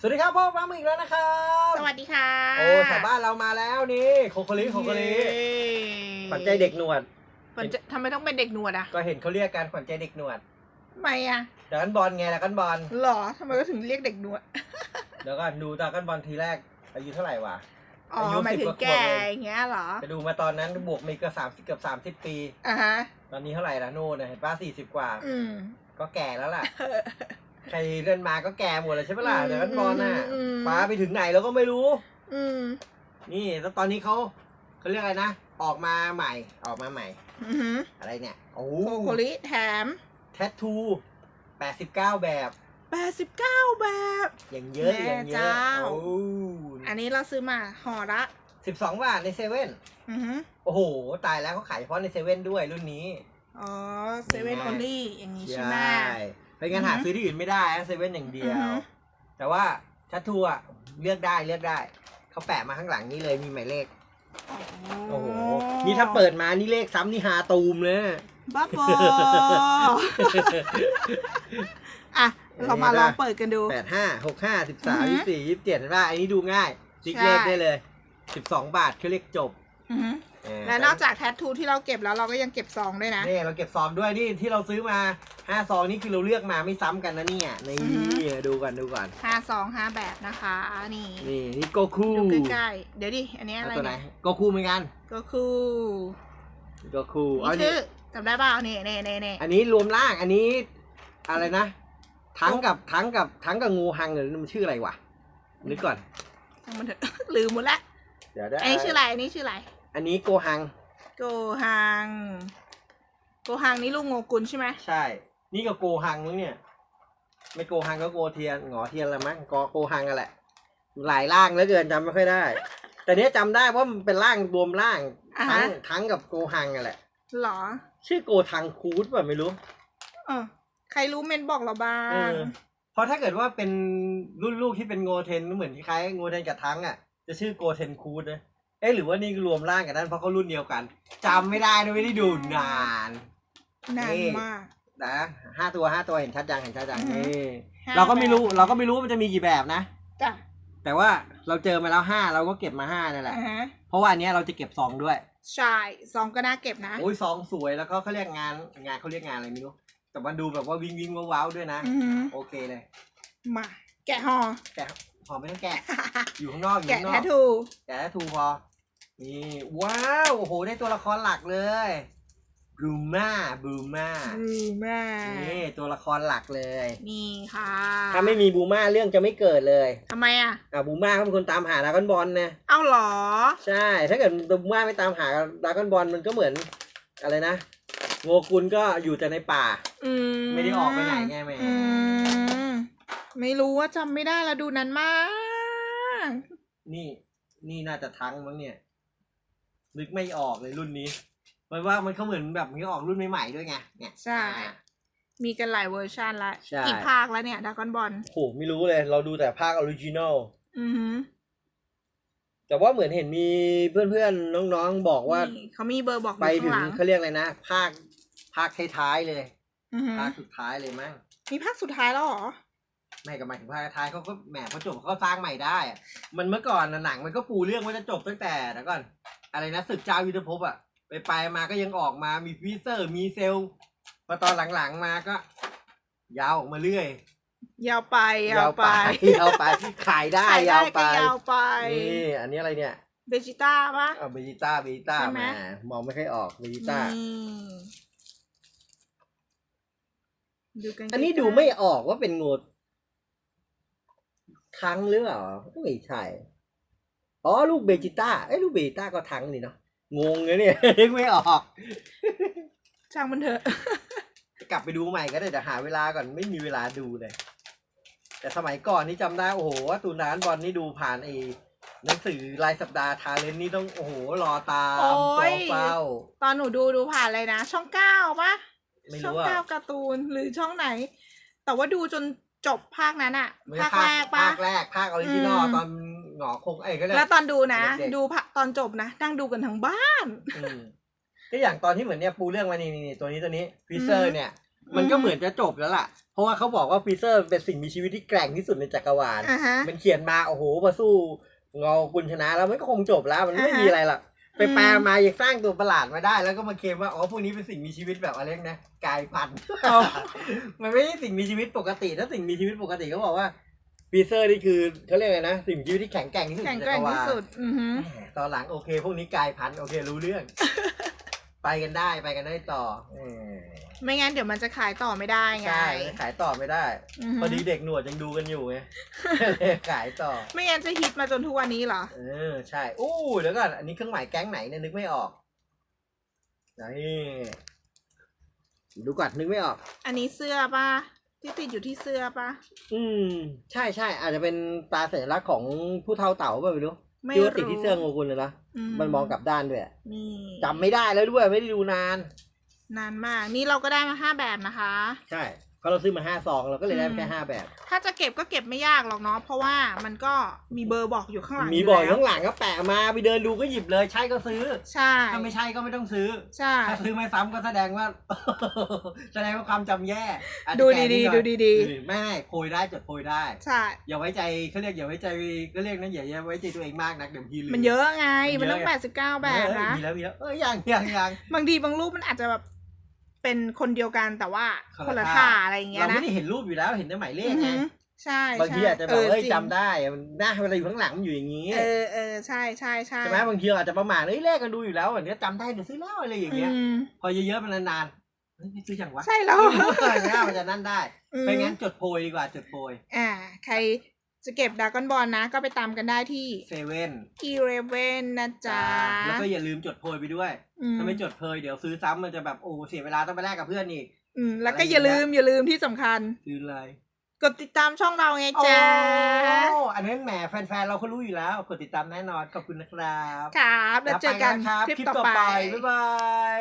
สวัสดีครับพ่อฟ้ามืออีกแล้วนะครับสวัสดีค่ะโอ้ชาวบ้านเรามาแล้วนี่โคโคลิโคโคลิขวัญใจเด็กหนวดขวัญใจทำไมต้องเป็นเด็กหนวดอะก็เห็นเขาเรียกกันขวัญใจเด็กหนวดทำไมอะดรากันบอลไงดรากันบอลหรอทำไมก็ถึงเรียกเด็กหนวดเดี๋ยวก็ดูดรากันบอลทีแรกอายุเท่าไหร่วะอ๋ออายุหมายถึ10งกว่าขวบแก่เองอย่างเงี้ยเหรอไปดูมาตอนนั้นบวกมีก็สามสิบเกือบสามสิบปีอะฮะตอนนี้เท่าไหร่ละโน่นนะเห็นป้าสี่สิบกว่า อืมก็แก่แล้วล่ะ ใครเล่นมาก็แก่หมดเลยใช่ปะล่ะดรากันบอลน่ะอืม ป้าไปถึงไหนเราก็ไม่รู้ อืมนี่แล้วตอนนี้เขาเขาเรียกอะไรนะ ออกมาใหม่ ออกมาใหม่ อือหืออะไรเนี่ย โอ้โคโคลิแถม แทททูแปดสิบเก้าแบบ 89 แบบ อย่างเยอะแม่อย่างเยอะเจ้า โอ้อันนี้เราซื้อมาห่อละสิบสองบาทในเซเว่นอือหือโอ้โห ตายแล้วเขาขายเฉพาะในเซเว่นด้วยรุ่นนี้ อ๋อเซเว่นออลี่อย่างนี้ใช่ไหม ไม่งั้นหาอือฮึซื้อที่อื่นไม่ได้นะเซเว่นอย่างเดียอือวฮึ แต่ว่าแทททูอะเลือกได้เลือกได้ เขาแปะมาข้างหลังนี่เลยมีหมายเลข โอ้โห นี่ถ้าเปิดมานี่เลขซ้ำนี่ฮาตูมเลยนะ บ้าบอ อะ เรามาลองเปิดกันดู แปดห้าหกห้าสิบสามอือฮึยี่สี่ยี่สิบเจ็ดเห็นป่ะอันนี้ดูง่ายติ๊กใช่ เลขได้เลยสิบสองบาทคือเลขจบ อือหือเออ และนอกจากแทททูที่เราเก็บแล้วเราก็ยังเก็บซองด้วยนะ นี่เราเก็บซองด้วยนี่ที่เราซื้อมาห้าซองนี่คือเราเลือกมาไม่ซ้ำกันนะเนี่ยนี่อือฮึ ดูก่อนดูก่อนห้าซองห้าแบบนะคะ นี่นี่นี่โกคูดูใกล้ๆเดี๋ยวดิ อันนี้อะไรตัวไหนเนี่ยโกคูเหมือนกันก็คือโกคูเอานี่นี่ชื่อจำได้เปล่านี่นี่นี่นี่อันนี้รวมร่างอันนี้อะไรนะ ทั้งกับทั้งกับทั้งกับงูฮังหรือมันชื่ออะไรวะนึกก่อนช่างมันเถอะ ลืมหมดละ เดี๋ยวได้อันนี้ชื่ออะไร อันนี้ชื่ออะไร อันนี้โกฮัง โกฮัง โกฮังนี่ลูกโงกุลใช่ไหมใช่ นี่ก็โกฮังมั้งเนี่ย ไม่โกฮังก็โกเทียนหงอเทียนละมั้งกอโกฮังกันแหละ หลายร่างเหลือเกินจำไม่ค่อยได้ แต่เนี้ยจำได้เพราะมันเป็นร่างรวมร่างอะทั้งฮะทั้งกับโกฮังกันแหละ หรอ ชื่อโกทังคูดป่ะไม่รู้ เออ ใครรู้เมนบอกเราบ้าเอง อเพราะถ้าเกิดว่าเป็นรุ่นลูกที่เป็นโงเทนเหมือนคล้ายๆโงเทนกับทั้งอะ จะชื่อโกเทนคูดนะ เอ๊ะหรือว่านี่รวมร่างกันนั่นเพราะเขารุ่นเดียวกันจำไม่ได้นะไม่ได้ดูนาน นานนี่มาก นะห้าตัวห้าตัวเห็นชัดจังเห็นชัดจังอือฮึ นี่ห้าเราก็ไม่รู้แบบเราก็ไม่รู้ว่ามันจะมีกี่แบบนะ จ้ะแต่ว่าเราเจอมาแล้วห้าเราก็เก็บมาห้านั่นแหละ อ่าฮะเพราะว่าอันเนี้ยเราจะเก็บซองด้วย ใช่ซองก็น่าเก็บนะ โอ้ยซองสวยแล้วก็เขาเรียกงานงานเขาเรียกงานอะไรไม่รู้ แต่มันดูแบบว่าวิ่งวิ่งว้าวๆด้วยนะ อือหือโอเคเลย มา แกะห่อแต่หอมไม่ต้องแกะ อยู่ข้างนอกอยู่แกะข้างนอแทก ทูแกะให้ถูกพอ นี่ว้าว โอ้โห ได้ตัวละครหลักเลยบูมาบูมารูแม่นี่ตัวละครหลักเลย นี่ค่ะถ้าไม่มีบูมาเรื่องจะไม่เกิดเลยทำไมอะ อะบูมาเขาเป็นคนตามหาดราก้อนบอลนะ เอาเหรอ ใช่ ถ้าเกิดบูมาไม่ตามหาดราก้อนบอลมันก็เหมือนอะไรนะ โงกุลก็อยู่แต่ในป่า อืมไม่ได้ออกไปไหนไงแม่ อืม ไม่รู้ว่าจำไม่ได้แล้วดูนั้นมาก นี่ นี่น่าจะทั้งมั้งเนี่ย นึกไม่ออกเลยรุ่นนี้มันว่ามันเขาเหมือนแบบมันก็ออกรุ่นใหม่ๆด้วยไงเนี่ย ใช่อ่ามีกันหลายเวอร์ชันละใช่ กี่ภาคแล้วเนี่ยดากอนบอลโหไม่รู้เลย เราดูแต่ภาคออริจินอลอือหือแต่ว่าเหมือนเห็นมีเพื่อนๆน้องๆบอกว่านี่เขามีเบอร์บอกอไปยู่ถึข้างงหลังเขาเรียกอะไรนะ ภาคภาคท้ายๆเลย อือหือภาคสุดท้ายเลยมั้ง มีภาคสุดท้ายแล้วเหรอ ไม่ก็หมายถึงภาคท้ายเขาก็แหมพอจบเขาก็สร้างใหม่ได้อะมันเมื่อก่อนน่ะหนังมันก็ปูเรื่องว่าจะจบตั้งแต่แล้วก่อน อะไรนะศึกเจ้ายุทธภพอะไปไปๆมาก็ยังออกมามีฟิเซอร์มีเซลล์พอตอนหลังๆมาก็ ยาวออกมาเรื่อยยาวไปยาวไปยาวไปขายได้ขายยาวได้ไปก็ยาวไปนี่อันนี้อะไรเนี่ยเบจิต้าปะ เอาเบจิต้าเบจิต้าใช่ไหมมามองไม่ค่อยออกเบจิต้านี่ดูกันอันนี้ใกล้ๆดูไม่ออกว่าเป็นงู ทั้งหรือเปล่าไม่ใช่อ๋อลูกเบจิต้าเอ้ยลูกเบจิต้าก็ทั้งนี่เนาะงงเลยเนี่ยนึกไม่ออกช่างมันเถอะ กลับไปดูใหม่ก็ได้แต่หาเวลาก่อนไม่มีเวลาดูเลย แต่สมัยก่อนนี่จำได้โอ้โหว่าตูนานบอลนี่ดูผ่านไอ้หนังสือรายสัปดาห์ทาเลนนี่ต้องโอ้โหรอตามโอ้ตัวยเฝ้าตอนหนูดูดูผ่านเลยนะ ช่องเก้าปะไม่ช่องรู้อะเก้าการ์ตูนหรือช่องไหน แต่ว่าดูจน จบภาคนั้นอะไม่ภาคแรกปะภาคแรกภาคออริจินอลอืมตอนหงอคงเอ้ยก็เลยแล้วตอนดูนะเด็กๆดูภาคตอนจบนะนั่งดูกันทั้งบ้านอืมก็อย่างตอนที่เหมือนเนี่ยปูเรื่องมานี่นี่นี่ตัวนี้ตัวนี้ฟิเซออืร์มเนี่ย มันก็เหมือนจะจบแล้วล่ะพราะว่าเขาบอกว่าฟีเซอร์เป็นสิ่งมีชีวิตที่แกร่งที่สุดในจักรวาลอ่าฮะมันเขียนมาโอ้โหมาสู้เงอกุลชนะแล้วมันก็คงจบแล้ว มันไม่อ่าฮะมีอะไรหรอก ไปอืมแปลมายังสร้างตัวประหลาดมาได้ แล้วก็มาเคลมว่าอ๋อพวกนี้เป็นสิ่งมีชีวิตแบบอะไรนะกายพันธุ์อ๋อมันไม่ใช่สิ่งมีชีวิตปกติ ถ้าสิ่งมีชีวิตปกติเขาบอกว่าฟีเซอร์นี่คือเขาเรียกอะไรนะ สิ่งมีชีวิตที่แข็งแกร่งที่สุดแข็งในแกจัร่กงรวาที่ลสุดอือฮึแหมตอนหลังโอเค พวกนี้กายพันธุ์โอเครู้เรื่อง ไปกันได้ไปกันได้ต่อเออ ไม่งั้นเดี๋ยวมันจะขายต่อไม่ได้ไง ใช่ขายต่อไม่ได้ อือฮึพอดีเด็กหนวดยังดูกันอยู่ไง เลยขายต่อ ไม่งั้นจะฮิตมาจนทุกวันนี้เหรอ เออใช่อู้เดี๋ยวก่อนอันนี้เครื่องหมายแก๊งไหนเนี่ยนึกไม่ออกนี่ดูก่อนนึกไม่ออก อันนี้เสื้อป่ะที่ติดอยู่ที่เสื้อป่ะ อืม ใช่ใช่อาจจะเป็นตราสัญลักษณ์ของผู้เท่าเต่าเปล่าไม่รู้ไม่ที่รู้ว่าติดที่เสื้อโงกุลเลยนะมันมองกลับด้านด้วยนี่จำไม่ได้แล้วด้วยไม่ได้ดูนาน นานมาก นี่เราก็ได้มาห้าแบบนะคะ ใช่เพราะเราซื้อมาห้าซองเราก็เลยได้อืม แค่ห้าแบบ ถ้าจะเก็บก็เก็บไม่ยากหรอกเนาะเพราะว่ามันก็มีเบอร์บอกอยู่ข้างหลังมียู่บอกแล้วข้างหลังก็แปะมาไปเดินดูก็หยิบเลย ใช่ก็ซื้อ ใช่ถ้าไม่ใช่ก็ไม่ต้องซื้อ ใช่ ถ้าซื้อไม่ซ้ำก็แสดงว่า แสดงว่าความจำแย่อาจจะดูแก่ดีนิๆหน่อยดูดีเออไม่ไม่โพยได้จดโพยได้ๆใช่ อย่าไว้ใจเขาเรียกอย่าไว้ใจก็เรียกนะอย่าอย่าไว้ใจตัวเองมากนักเดี๋ยวพี่ลืม มันเยอะไง มัมันนเยอะ ต้องแปดสิบเก้าแบบเออนะมีแล้วมีแล้วเออยังยังยังบางทีบางรูปมันอาจจะแบบ เป็นคนเดียวกันแต่ว่าคนคนละละท่าท่าอะไรอย่างเงี้ยเรานะไม่ได้เห็นรูปอยู่แล้วเห็นแต่หมายเลขอือไงหือใช่บางทีใช่อาจจะแบบเอ้ยจริงจำได้มันหน้าเวลาอยู่ข้างหลังมันอยู่อย่างนี้เออเออใช่ใช่ใช่ใช่ไหมบางทีเราอาจจะประมาทเอ้ยเลขกันดูอยู่แล้วอันเนี้ยจำได้เดี๋ยวซื้อแล้วอะไรอย่างเงี้ยอืมพอเยอะๆมันนานๆเฮ้ยไม่ซื้ออย่างวะใช่แล้วอะไรเงี้ยมันจะนั่นได้อืมไม่งั้นจดโพยดีกว่าจดโพยอ่า ใคร จะเก็บดากอนบอลนะ ก็ไปตามกันได้ที่เซเว่น Eleven นะจ๊ะ แล้วก็อย่าลืมจดโพยไปด้วย อืม ถ้าไม่จดโพยเดี๋ยวซื้อซ้ำมันจะแบบโอ้เสียเวลาต้องไปแลกกับเพื่อนอีก อืมแล้วก็อะไรอย่าลือย่างมเงี้ยอย่าลืมที่สำคัญ ซื้อเลยกดติดตามช่องเราไงจ๊ะโอ้อันนั้นแหมแฟนๆเราก็รู้อยู่แล้ว กดติดตามแน่นอนขอบคุณนะครับครับแล้วเจอกันไปะครับคลิปคลิปต่อต่อไปไป บ๊ายบาย